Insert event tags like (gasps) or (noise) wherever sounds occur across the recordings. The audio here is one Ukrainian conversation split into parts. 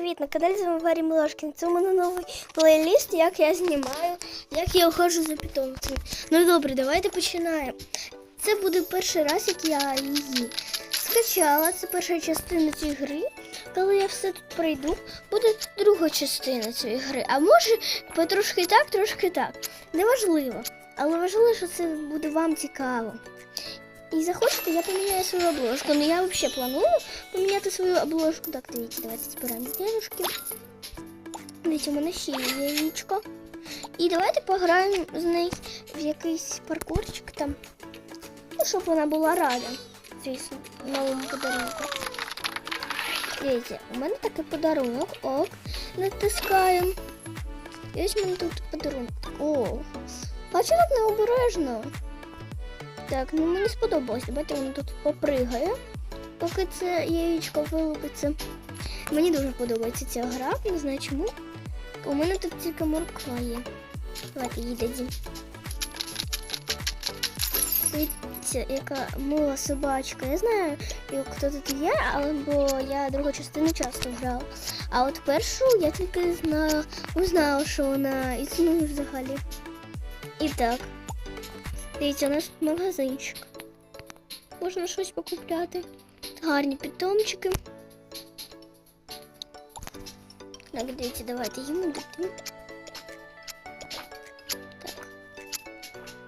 Привіт, на каналі з вами Варі Милашкін. Це у мене новий плейліст, як я знімаю, як я ухожу за питомцями. Ну добре, давайте починаємо. Це буде перший раз, як я її скачала. Це перша частина цієї гри. Коли я все тут пройду, буде друга частина цієї гри. А може потрошки так, трошки так. Неважливо. Але важливо, що це буде вам цікаво. І захочете, я поміняю свою обложку. Ну я взагалі планую поміняти свою обложку. Так, дивіться, давайте збираємо денежки. Дивіться, у мене ще є яєчко. І давайте пограємо з нею в якийсь паркурчик там. Ну, щоб вона була рада. Звісно, новому подарунку. Дивіться, у мене такий подарунок. Ок. Натискаємо. І ось у мене тут подарунок. О, бачу, як необережно. Так, ну мені сподобалось. Давайте воно тут попригає, поки це яєчко вилупиться. Мені дуже подобається ця гра, не знаю чому. У мене тут тільки морква є. Давайте їй дадім. Дивіться, яка мила собачка. Я знаю, хто тут є, але бо я другу частину часто грала. А от першу я тільки знала, узнала, що вона існує взагалі. І так. Дивіться, у нас тут магазинчик. Можна щось покупляти. Гарні питомчики. Так, дивіться, давайте їм дадим. Так.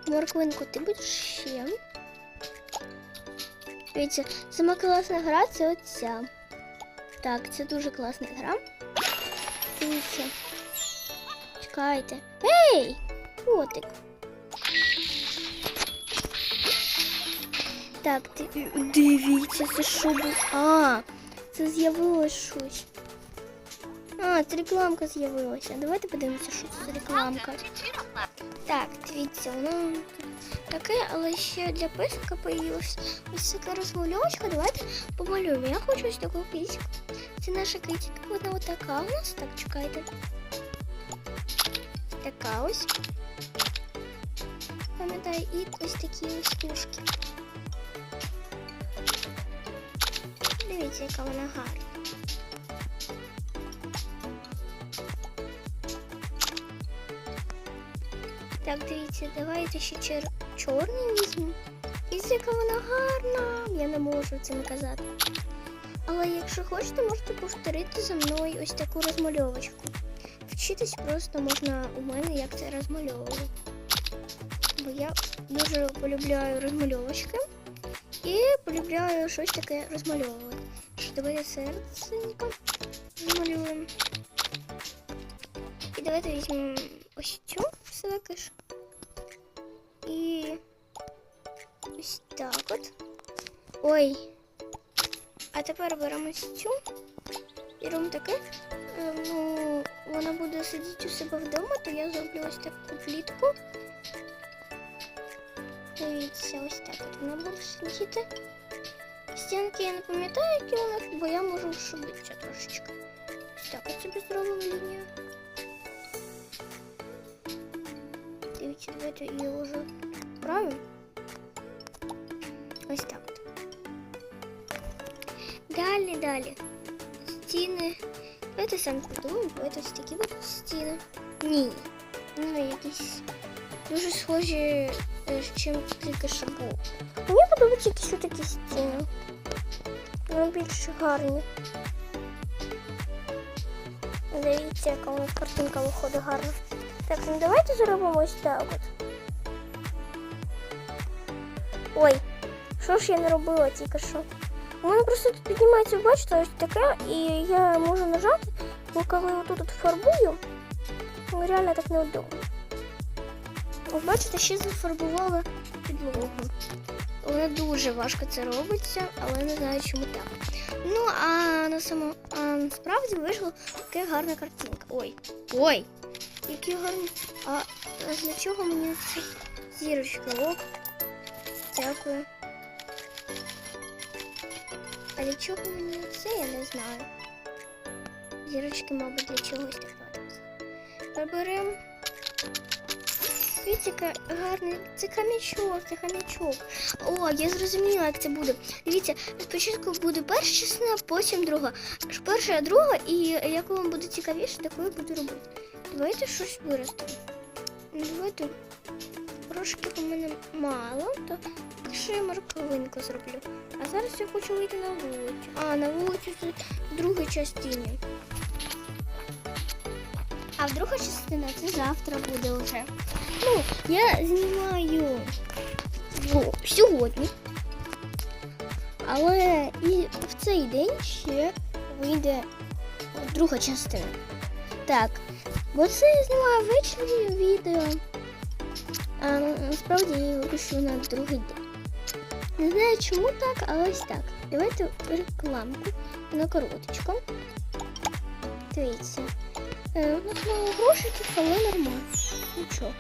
Морквинку, ти будеш ще. Дивіться, сама класна гра це оця. Так, це дуже класна гра. Дивіться. Чекайте. Ей! Котик. Так, ти- дивіться, це що було. А, це з'явилось щось. А, це рекламка з'явилася. Давайте подивимося, що це за рекламка. Так, дивіться, воно таке, але ще для писика появилась ось така розмальовочка. Давайте помалюємо. Я хочу ось таку кицьку. Це наша кицька. Вона от така у нас. Так, чекайте. Така ось. Пам'ятаю, і ось такі ось книжки. Дивіться, яка вона гарна. Так, дивіться, давайте ще чер... чорний візьмемо. Дивіться, яка вона гарна. Я не можу це наказати. Але якщо хочете, можете повторити за мною ось таку розмальовочку. Вчитись просто можна у мене, як це розмальовувати. Бо я дуже полюбляю розмальовочки. І полюбляю щось таке розмальовувати. Давайте серденько розмалюємо. І давайте візьмемо ось цю секиш. І ось так от. Ой. А тепер беремо ось цю і робимо таке. Е, Ну, вона буде сидіти у себе вдома, то я зроблю ось таку плітку. Дивіться, ось так от вона буде сидіти. Стінки я не пам'ятаю, які у нас, бо я можу шубитися трошечки. Ось так от собі зробимо лінію. Дивіться, давайте її вже правимо. Ось так от. Далі, далі. Стіни. Давайте сам подумаємо, давайте ось такі будуть стіни. Ні. Ну, якісь дуже схожі е, з чим тільки що був. Мені подобаються якісь такі стіни. Вони більш гарні. Дивіться, яка у нас картинка виходить гарна. Так, ну давайте зробимо ось так от. Ой, що ж я не робила тільки що? У мене просто тут піднімається, бачите, ось таке, і я можу нажати, бо коли отут от фарбую, ну, реально так неудобно. Ось бачите, ще зафарбувала підлогу. Воно дуже важко це робиться, але не знаю, чому так. Ну, а на само а насправді вийшла така гарна картинка. Ой. Ой! Які гарні. А для чого мені ці зірочки? Ок. Дякую. А для чого мені це, я не знаю. Зірочки, мабуть, для чогось так ладно. Дивіться, гарний. Це хам'ячок, це хам'ячок. О, я зрозуміла, як це буде. Дивіться, спочатку буде перша частина, потім друга. Перша, друга, і яку вам буде цікавіше, таку я буду робити. Давайте щось виростемо. Ну, Давайте трошки у мене мало, то ще я морковинку зроблю. А зараз я хочу вийти на вулицю. А, на вулицю це в другій частині. А друга частина це завтра буде вже. Ну, я знімаю в- сьогодні. Але і в цей день ще вийде друга частина. Так, бо це я знімаю ввечері відео. А насправді я його на другий день. Не знаю чому так, але ось так. Давайте рекламку на короточку. Дивіться. Е, у нас мало грошиків, але нормально. Нічого.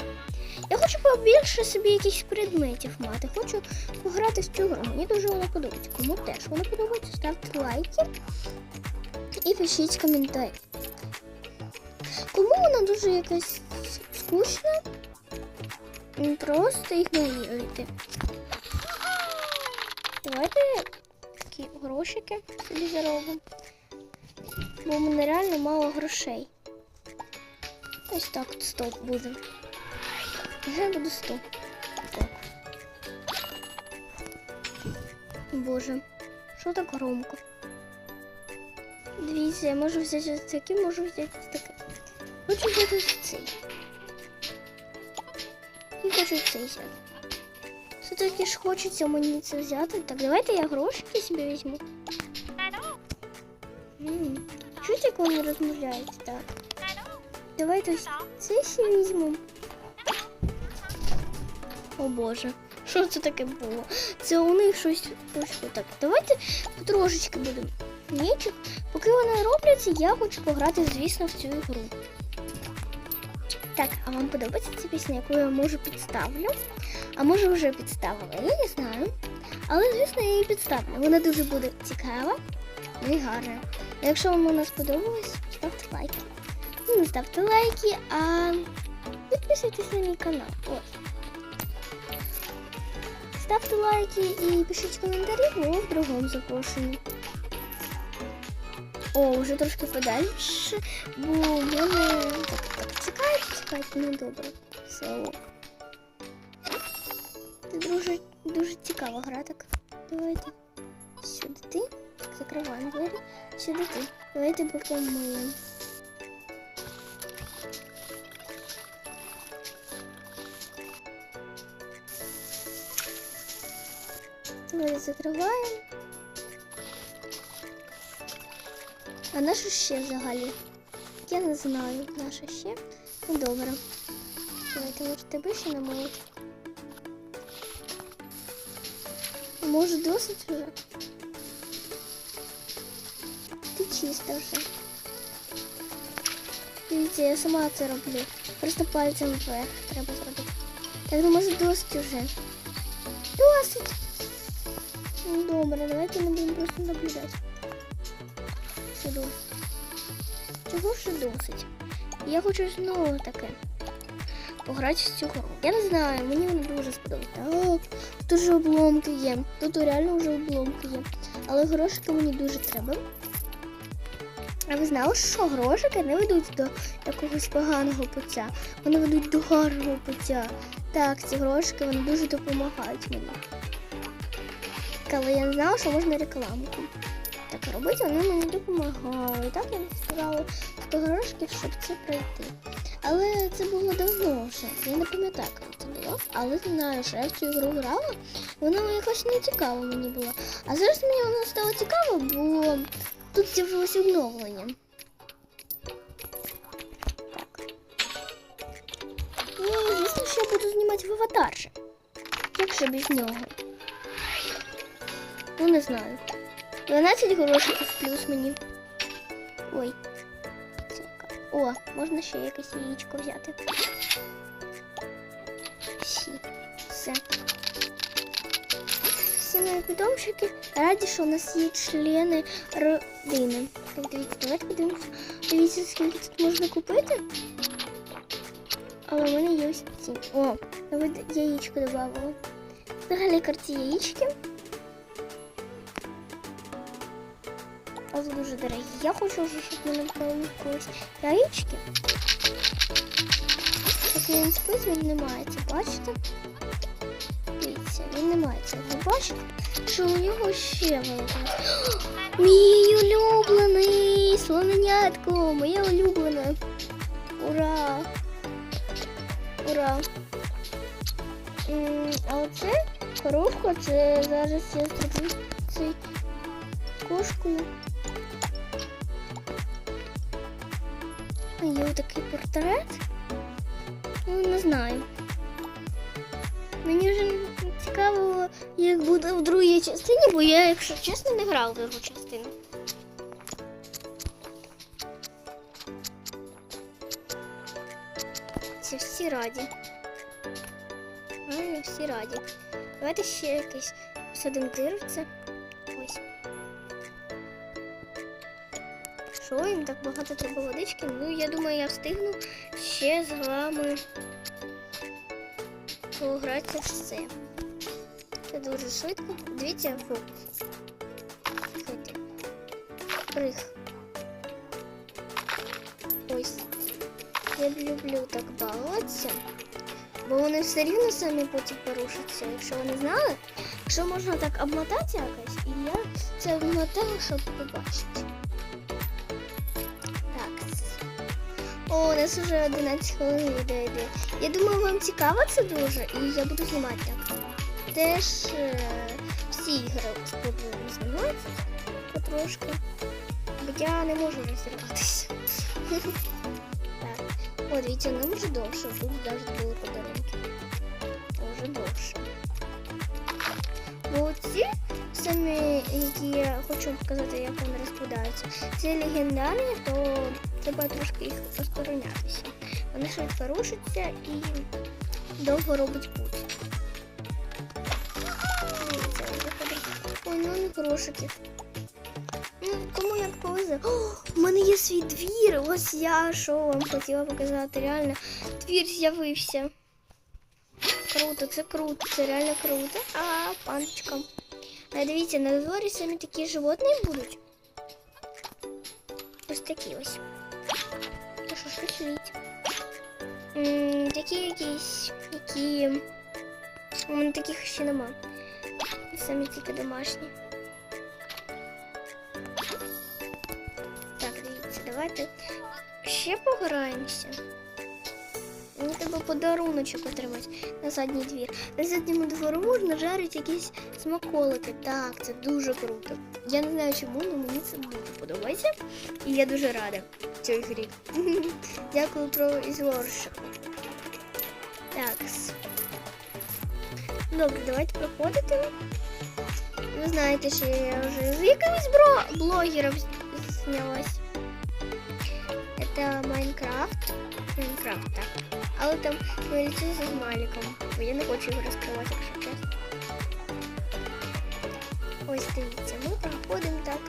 Я хочу побільше собі якихось предметів мати. Хочу пограти в цю гру. Мені дуже вона подобається. Кому теж вона подобається, ставте лайки і пишіть коментарі. Кому вона дуже якась скучна, просто ігноруйте. Давайте такі грошики собі заробимо. Бо в мене реально мало грошей. Ось так от стоп буде. Нехай буде стоп. Так. Боже, що так громко? Дивіться, я можу взяти ось такі, можу взяти ось таке. Хочу взяти ось цей. І хочу цей взяти. Все-таки ж хочеться мені це взяти. Так, давайте я грошики собі візьму. М, Чуть як вони розмовляють, так. Давайте це ще візьму. О Боже, що це таке було? Це у них щось пішло. Так, давайте потрошечки будемо. Нічик. Поки вони робляться, я хочу пограти, звісно, в цю ігру. Так, а вам подобається ця пісня, яку я може підставлю? А може вже підставила? Я не знаю. Але, звісно, я її підставлю. Вона дуже буде цікава і гарна. Якщо вам вона сподобалась, ставте лайки. Ну, не ставте лайки, а підписуйтесь на мій канал. Ось. Ставте лайки і пишіть коментарі, бо в другому запрошенні. О, вже трошки подальше, бо в мене так, так чекайте, чекайте, ну добре. Все ок. Це дуже, дуже цікава гра, так. Давайте. Сюди ти. Закриваємо двері. Сюди ти. Давайте попомиємо. Закриваємо. А наше ще взагалі? Я не знаю, наше ще. Ну добре. Давайте може тебе ще намовити. Може досить вже? Ти чиста вже. Дивіться, я сама це роблю. Просто пальцем вверх треба зробити. Ну може досить вже. Добре, давайте не будемо просто наблюдати. Досить. Чого ж досить? Я хочу знову таке. Пограти цю гру. Я не знаю, мені вона дуже сподобається. Так, тут же обломки є. Тут реально вже обломки є. Але грошики мені дуже треба. А ви знали, що грошики не ведуть до якогось поганого пуття. Вони ведуть до гарного пуття. Так, ці грошики вони дуже допомагають мені. Але я не знала, що можна рекламку. Так робити, вони мені допомагали. Так я збирала 100 грошиків, щоб це пройти. Але це було давно вже. Я не пам'ятаю, коли це було. Але знаю, що я в цю ігру грала, вона якось не цікава мені була. А зараз мені вона стала цікава, бо тут з'явилось обновлення. Так. Ну, звісно, що я буду знімати в аватар же. Як же без нього? Ну, не знаю. 12 грошиків плюс мені. Ой. Це яка- О, можна ще якесь яєчко взяти. Всі. Все. Всі мої відомчики раді, що у нас є члени родини. Так, дивіться, давайте подивимося. Дивіться, скільки тут можна купити. Але в мене є ось ці. О, навіть яєчко додавала. Взагалі карті яєчки. Але дуже дорогі. Я хочу щоб мене вдали колись яєчки. Як він спить, він не мається, бачите? Дивіться, він не мається. Ви бачите, що у нього ще велика. Мій улюблений слоненятко, моє улюблене. Ура! Ура! А оце коровка, це зараз я зроблю цей кошкою. Є такий портрет. Ну, не знаю. Мені вже цікаво, як буде в другій частині, бо я, якщо чесно, не грав в другу частину. Це всі раді. Реально всі раді. Давайте ще якийсь посадимо дирце. Що так багато треба водички? Ну, я думаю, я встигну ще з вами погратися в це. Це дуже швидко. Дивіться. Слухайте. Прих. Ось. Я люблю так балуватися, бо вони все рівно самі потім порушаться. Якщо ви не знали, якщо можна так обмотати якось, і я це обмотала, щоб побачити. О, у нас вже 11 хвилин відео йде. Я думаю, вам цікаво це дуже, і я буду знімати так. Теж е, всі ігри спробуємо знімати потрошки. Бо я не можу розірватися. О, дивіться, нам вже довше. Тут навіть були подарунки. Вже довше. Бо самі, які я хочу показати, як вони розкладаються. Це легендарні, то треба трошки їх посторонятися. Вони швидко рушаться і довго робить путь. Ой, ну не грошики. Ну, кому як повезе. О, у мене є свій двір. Ось я що вам хотіла показати. Реально, двір з'явився. Круто, це круто, це реально круто. А, панчика. А дивіться, на дворі самі такі животні будуть. Ось такі ось. Та що ж пішліть. Такі якісь, які. У мене таких ще нема. Самі тільки домашні. Так, дивіться, давайте ще пограємося. Мені треба подаруночок отримати на задній двір. На задньому двору можна жарити якісь смаколики. Так, це дуже круто. Я не знаю чому, але мені це дуже подобається. І я дуже рада цій грі. (laughs) Дякую про ізворщик. Так. Добре, давайте проходити. Ви знаєте, що я вже з якимось бро... блогером з- знялась. Это Майнкрафт. Майнкрафт, так. Але там вилічиться з Маліком. Бо я не хочу його розкривати, якщо чесно. Ось дивіться, ми проходимо так.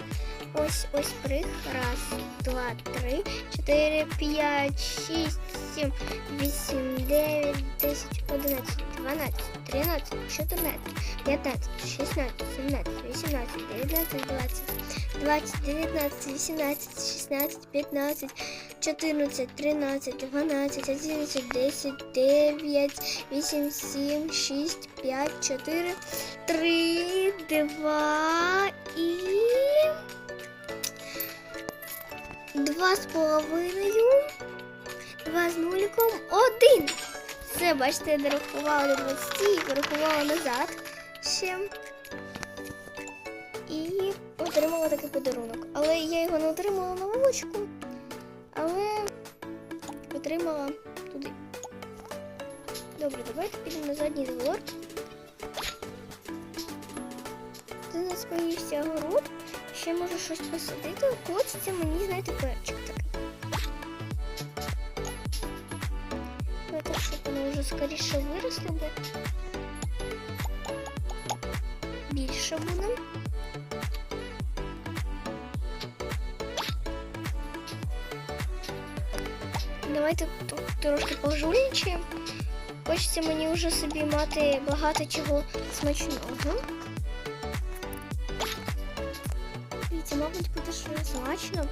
Ось ось прих. Раз, два, три, чотири, п'ять, шість, сім, вісім, дев'ять, десять, одинадцять, дванадцять, тринадцять, чотирнадцять, п'ятнадцять, шістнадцять, сімнадцять, вісімнадцять, дев'ятнадцять, двадцять, двадцять, дев'ятнадцять, вісімнадцять, шістнадцять, п'ятнадцять, 14, 13, 12, 11, 10, 9, 8, 7, 6, 5, 4, 3, 2 і... Два з половиною. Два з нуликом. Один. Все, бачите, я дорахувала до 20 і порахувала назад ще. І отримала такий подарунок. Але я його не отримала на але отримала туди. Добре, давайте підемо на задній двор. Це у нас появився город. Ще можу щось посадити. Хочеться мені, знаєте, перчик такий. Ну, так, щоб воно вже скоріше виросло, бо більше буде. Давайте трошки пожульничаємо. Хочеться мені вже собі мати багато чого смачного. Дивіться, мабуть, буде щось смачно.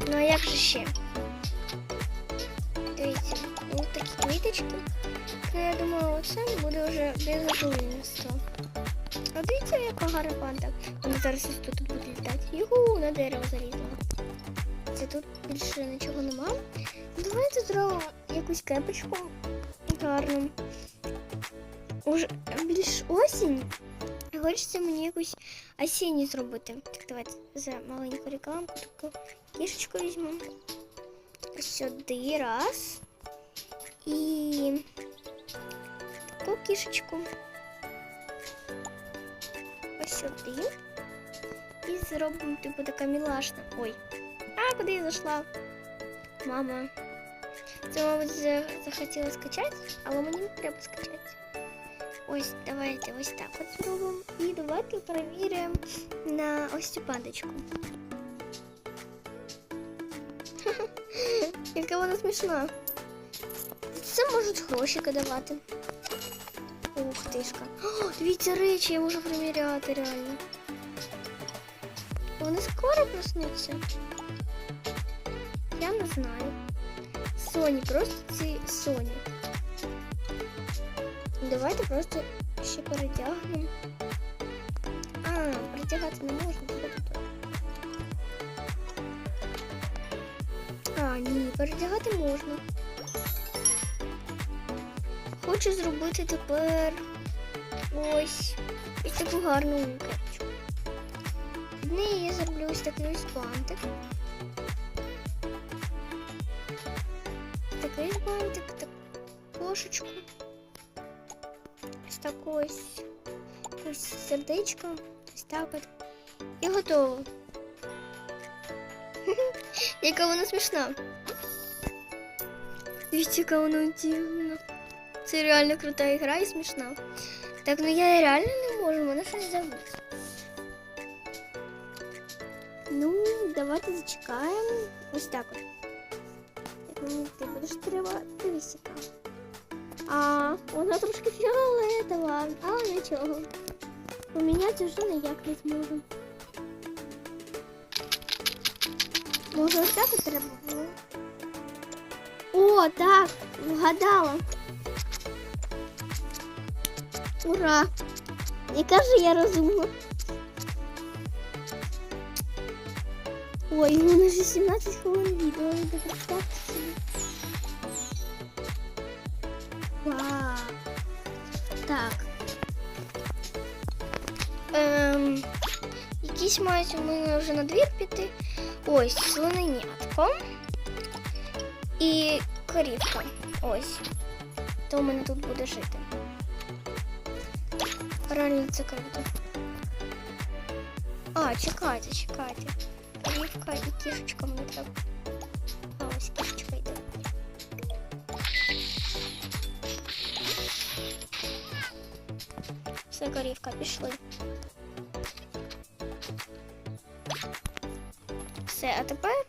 Ну а як же ще? Дивіться, ось такі квіточки. Ну, я думаю, це буде вже без жульництва. А дивіться, яка гарна панда. Вона зараз тут буде літати. Югу, на дерево залізла. Це тут більше нічого нема. Ну, Давайте зробимо якусь кепочку гарну. Уже більш осінь. І Хочеться мені якусь осінню зробити. Так, давайте за маленьку рекламку таку кішечку візьму. Ось сюди раз. І таку кішечку. Ось сюди. І зробимо типу така мілашна. Ой. Куди я зайшла? Мама. Це, мабуть, захотіла скачати, але мені не треба скачати. Ось, давайте ось так от зробимо. І давайте перевіримо на ось цю пандочку. (laughs) Яка вона смішна. Це можуть грошики давати. Ух тишка. О, дивіться речі, я можу приміряти реально. Вони скоро проснуться. Соні, просто ці Соні. Давайте просто ще перетягнемо. А, перетягати не можна, тут. А, ні, перетягати можна. Хочу зробити тепер ось ось таку гарну кепочку. В неї я зроблю ось такий ось бантик. Такий ось бантик, так кошечку. Ось таку ось, ось сердечко. Ось так от. І готово. (laughs) Яка вона смішна. Дивіться, яка вона дивна. Це реально крута ігра і смішна. Так, ну я реально не можу, мене щось забути. Ну, давайте зачекаємо. Ось так от. Як мені ти будеш тривати висіка. А, вона трошки фіолетова, але нічого. Поміняти вже ніяк не зможу. Може ось так от треба було? О, так, вгадала. Ура! Яка же я розумна. Ой, у мене вже 17 хвилин відео, не представте Ем, якісь мають у мене вже на двір піти. Ось, слоненятко. І корівка. Ось. То у мене тут буде жити. Реально це круто. А, чекайте, чекайте. Корівка і кішечка мені треба. А, ось кішечка йде. Все, корівка, пішли. Все, а тепер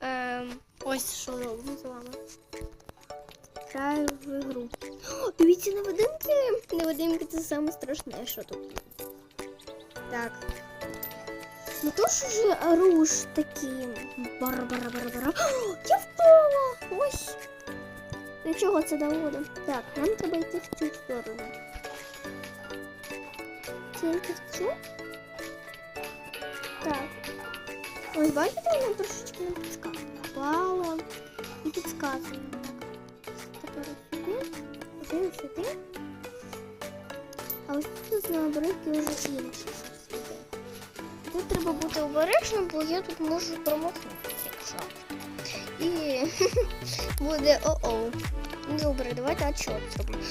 ем, ось що робимо з вами. Граю в ігру. О, дивіться невидимки. Невидимки це саме страшне, що тут. Так. Ну то ж же руш такі. Бара-бара-бара-бара. О, Я впала! Ось. Нічого це доводить. Так, нам треба йти в цю сторону. Тільки в цю? Ось бачите, вона трошечки не підсказує. Впала. І підсказує. Тепер сюди. Один сюди. А ось тут на обривки вже іде. Тут треба бути обережним, бо я тут можу промахнутися, якщо. І (laughs) буде о-оу. Добре, давайте отчет зробимо.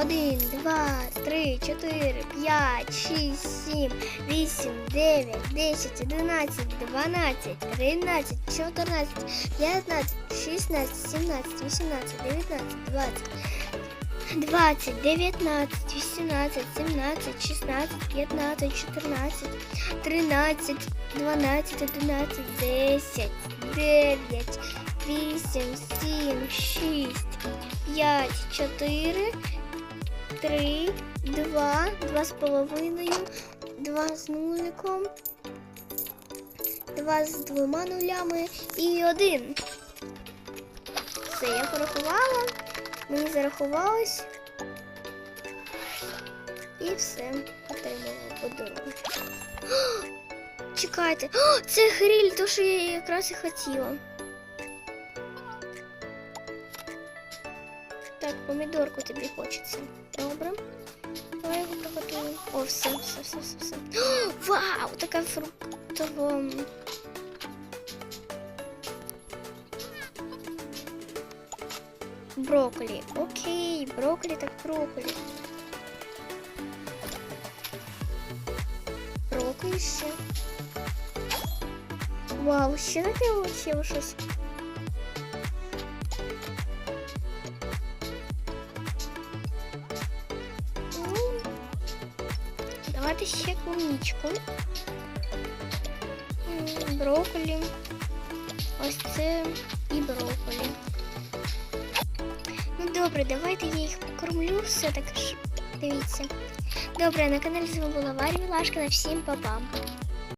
Один, два, три, чотири, п'ять, шість, сім, вісім, дев'ять, десять, одинадцять, дванадцять, тринадцять, чотирнадцять, п'ятнадцять, шістнадцять, сімнадцять, вісімнадцять, дев'ятнадцять, двадцять. 20, 19, 18, 17, 16, 15, 14, 13, 12, 11, 10, 9, вісім, сім, шість, п'ять, чотири, три, два, два з половиною, два з нуликом, два з двома нулями і один. Все, я порахувала, мені зарахувалось. І все, отримала подарунок. (gasps) Чекайте, О, це гриль, то що я якраз і хотіла. Так, помідорку тобі хочеться. Добре. Давай його приготуємо. О, все, все, все, все, все. О, (gasps) вау! Така фруктова. Брокколі. Окей, брокколі так брокколі. Брокколі ще. Вау, ще таке влучило щось. Ну, давайте ще клубничку. М, Брокколі. Ось це і брокколі. Добре, давайте я їх покормлю все так ж. Дивіться. Добре, на каналі з вами була Варі Мілашка. Всім па-па.